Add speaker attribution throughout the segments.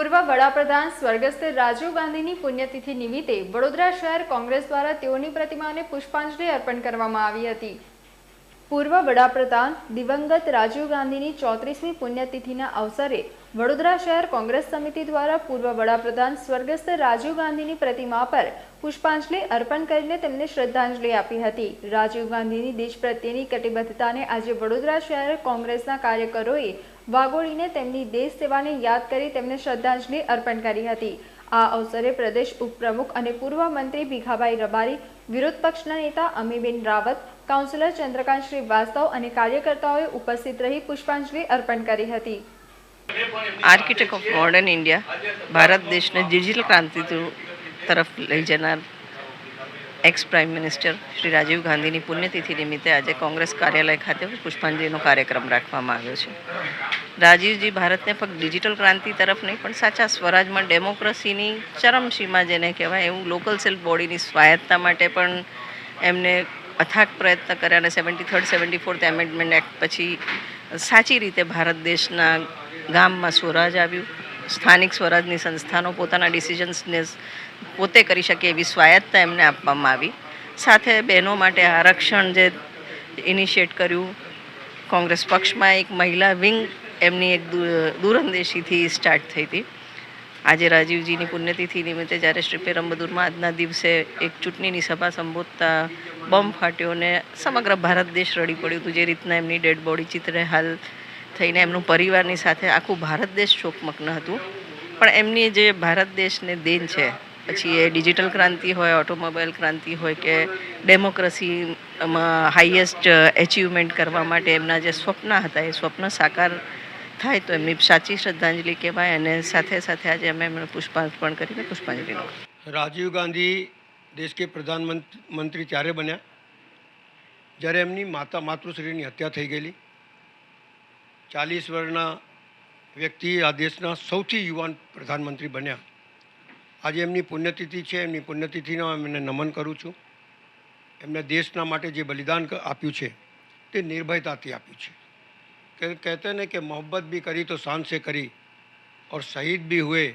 Speaker 1: પૂર્વ વડાપ્રધાન સ્વર્ગસ્થ રાજીવ ગાંધીની પુણ્યતિથિ નિમિત્તે વડોદરા શહેર કોંગ્રેસ દ્વારા તેઓની પ્રતિમાને પુષ્પાંજલિ અર્પણ કરવામાં આવી હતી. પૂર્વ વડાપ્રધાન દિવંગત રાજીવ ગાંધીની ચોત્રીસમી પુણ્યતિથિના અવસરે વડોદરા શહેર કોંગ્રેસ સમિતિ દ્વારા પૂર્વ વડાપ્રધાન સ્વર્ગસ્થ રાજીવ ગાંધીની પ્રતિમા પર પુષ્પાંજલિ અર્પણ કરીને તેમને શ્રદ્ધાંજલિ આપી હતી. રાજીવ ગાંધીની દેશ પ્રત્યેની કટિબદ્ધતાને આજે વડોદરા શહેર કોંગ્રેસના કાર્યકરોએ વાગોળીને તેમની દેશ સેવાને યાદ કરી તેમને શ્રદ્ધાંજલિ અર્પણ કરી હતી. આ અવસરે પ્રદેશ ઉપપ્રમુખ અને પૂર્વ મંત્રી ભીખાભાઈ રબારી, વિરોધ પક્ષના નેતા અમીબેન રાવત, કાઉન્સિલર ચંદ્રકાંત શ્રીવાસ્તવ અને કાર્યકર્તાઓએ ઉપસ્થિત રહી પુષ્પાંજલિ અર્પણ કરી હતી.
Speaker 2: Architect of modern India Bharat દેશને ડિજિટલ ક્રાંતિ તરફ લઈ જનાર ex prime minister Shri Rajiv ગાંધીની પુણ્યતિથિ નિમિત્તે આજે કોંગ્રેસ કાર્યાલય ખાતે પુષ્પાંજલિનો કાર્યક્રમ રાખવામાં આવ્યો છે. રાજીવજી ભારતને ફક્ત ડિજિટલ ક્રાંતિ તરફ નહીં, પણ સાચા સ્વરાજમાં ડેમોક્રેસીની ચરમસીમા જેને કહેવાય, એવું લોકલ સેલ્ફ બોડીની સ્વાયત્તા માટે પણ એમને અથાગ પ્રયત્ન કર્યા અને seventy third seventy fourth amendment act પછી સાચી રીતે ભારત દેશના ગામમાં સ્વરાજ આવ્યું. સ્થાનિક સ્વરાજની સંસ્થાનો પોતાના ડિસિઝન્સને પોતે કરી શકે એવી સ્વાયત્તા એમને આપવામાં આવી. સાથે બહેનો માટે આરક્ષણ જે ઇનિશિએટ કર્યું, કોંગ્રેસ પક્ષમાં એક મહિલા વિંગ એમની એક દૂરંદેશીથી સ્ટાર્ટ થઈ હતી. આજે રાજીવજીની પુણ્યતિથિ નિમિત્તે જ્યારે શ્રી પેરમ્બદુરમાં આજના દિવસે એક ચૂંટણીની સભા સંબોધતા બોમ્બ ફાટ્યો અને સમગ્ર ભારત દેશ રડી પડ્યું હતું, જે રીતના એમની ડેડ બોડી ચિત્રે હાલ થઈને એમનું પરિવારની સાથે આખું ભારત દેશ શોકમગ્ન હતું. પણ એમની જે ભારત દેશને દેન છે, પછી એ ડિજિટલ ક્રાંતિ હોય, ઓટોમોબાઈલ ક્રાંતિ હોય કે ડેમોક્રેસીમાં હાઈએસ્ટ એચિવમેન્ટ કરવા માટે એમના જે સ્વપ્ન હતા, એ સ્વપ્ન સાકાર થાય તો એમની સાચી શ્રદ્ધાંજલિ કહેવાય અને સાથે સાથે આજે અમે એમને પુષ્પાર્પણ કરીને પુષ્પાંજલિ
Speaker 3: રાજીવ ગાંધી દેશ કે પ્રધાનમંત્રી ત્યારે બન્યા? જ્યારે એમની માતા માતૃશ્રીની હત્યા થઈ ગયેલી. ચાલીસ વર્ષના વ્યક્તિ આ દેશના સૌથી યુવાન પ્રધાનમંત્રી બન્યા. આજે એમની પુણ્યતિથિ છે. એમની પુણ્યતિથિનો એમને નમન કરું છું. એમને દેશના માટે જે બલિદાન આપ્યું છે તે નિર્ભયતાથી આપ્યું છે. કે કહેતે ને કે મોહબ્બત भी કરી તો શાન से કરી और शहीद भी हुए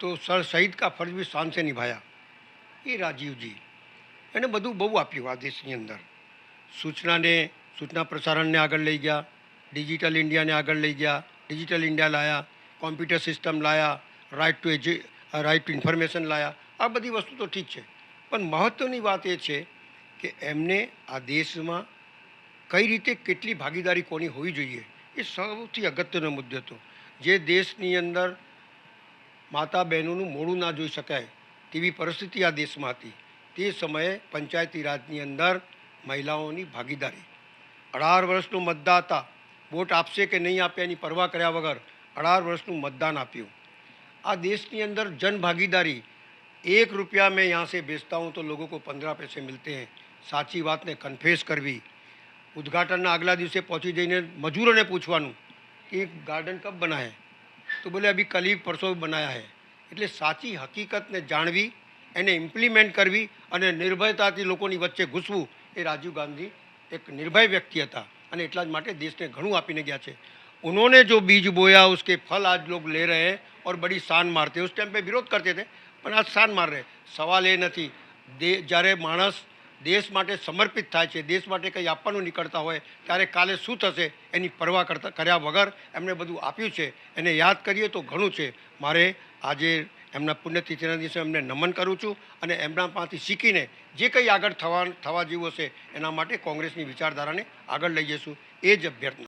Speaker 3: તો સર શહીદ કા ફર્જ બી શાન સે નિભાયા એ રાજીવજી એને બધું બહુ આપ્યું આ દેશની અંદર સૂચનાને સૂચના પ્રસારણને આગળ લઈ ગયા ડિજિટલ ઇન્ડિયાને આગળ લઈ ગયા ડિજિટલ ઇન્ડિયા લાયા કોમ્પ્યુટર સિસ્ટમ લાયા right to edu right to information લાયા આ બધી વસ્તુ તો ઠીક છે પણ મહત્ત્વની વાત એ છે કે એમને આ દેશમાં કઈ રીતે કેટલી ભાગીદારી કોની હોવી જોઈએ એ સૌથી અગત્યનો મુદ્દો હતો. જે દેશની અંદર માતા બહેનોનું મોડું ના જોઈ શકાય તેવી પરિસ્થિતિ આ દેશમાં હતી. તે સમયે પંચાયતી રાજની અંદર મહિલાઓની ભાગીદારી. અઢાર વર્ષનું મતદાતા વોટ આપશે કે નહીં આપે એની પરવા કર્યા વગર અઢાર વર્ષનું મતદાન આપ્યું. આ દેશની અંદર જનભાગીદારી એક રૂપિયા મેં યહાં સે બેચતા હું તો લોકો કો પંદર પૈસે મિલતે હૈ. સાચી વાતને કન્ફેસ કરવી ઉદ્ઘાટનના આગલા દિવસે પહોંચી જઈને મજૂરોને પૂછવાનું કે ગાર્ડન કબ બના है તો બોલે અભી કલ ही પરસો બનાયા है એટલે સાચી હકીકતને જાણવી એને ઇમ્પ્લિમેન્ટ કરવી અને નિર્ભયતાથી લોકોની વચ્ચે ઘૂસવું એ રાજીવ ગાંધી એક નિર્ભય વ્યક્તિ હતા અને એટલા જ માટે દેશને ઘણું આપીને ગયા છે उन्होंने जो बीज बोया उसके फल आज लोग ले रहे हैं और बड़ी शान मारते हैं उस टाइम पे विरोध करते थे પણ આજ શાન માર રહે સવાલ એ નથી દે જ્યારે માણસ દેશ માટે સમર્પિત થાય છે, દેશ માટે કંઈ આપવાનું નીકળતા હોય, ત્યારે કાલે શું થશે એની પરવા કરતા, કર્યા વગર એમણે બધું આપ્યું છે. એને યાદ કરીએ તો ઘણું છે. મારે આજે એમના પુણ્યતિથિના દિવસે એમને નમન કરું છું અને એમના પાસેથી શીખીને જે કંઈ આગળ થવા થવા જેવું હશે એના માટે કોંગ્રેસની વિચારધારાને આગળ લઈ જઈશું. એ જ અભ્યર્થના.